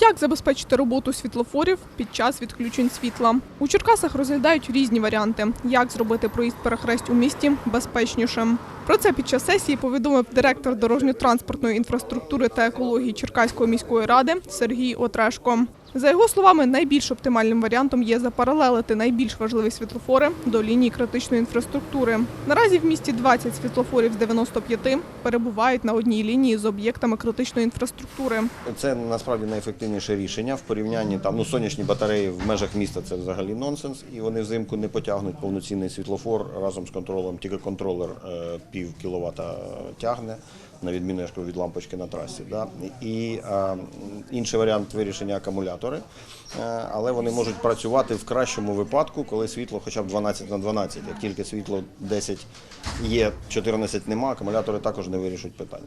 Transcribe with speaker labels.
Speaker 1: Як забезпечити роботу світлофорів під час відключень світла? У Черкасах розглядають різні варіанти, як зробити проїзд перехресть у місті безпечнішим. Про це під час сесії повідомив директор дорожньо-транспортної інфраструктури та екології Черкаської міської ради Сергій Отрешко. За його словами, найбільш оптимальним варіантом є запаралелити найбільш важливі світлофори до лінії критичної інфраструктури. Наразі в місті 20 світлофорів з 95 перебувають на одній лінії з об'єктами критичної інфраструктури.
Speaker 2: Це насправді найефективніше рішення в порівнянні там ну сонячні батареї в межах міста це взагалі нонсенс, і вони взимку не потягнуть повноцінний світлофор разом з контролем. Тільки контролер е, пів кіловата тягне, на відміну я кажу, від лампочки на трасі. Да? І е, інший варіант вирішення акумулятори, е, але вони можуть працювати в кращому випадку, коли світло хоча б 12 на 12. Як тільки світло 10 є, 14 нема, акумулятори також не вирішують питання.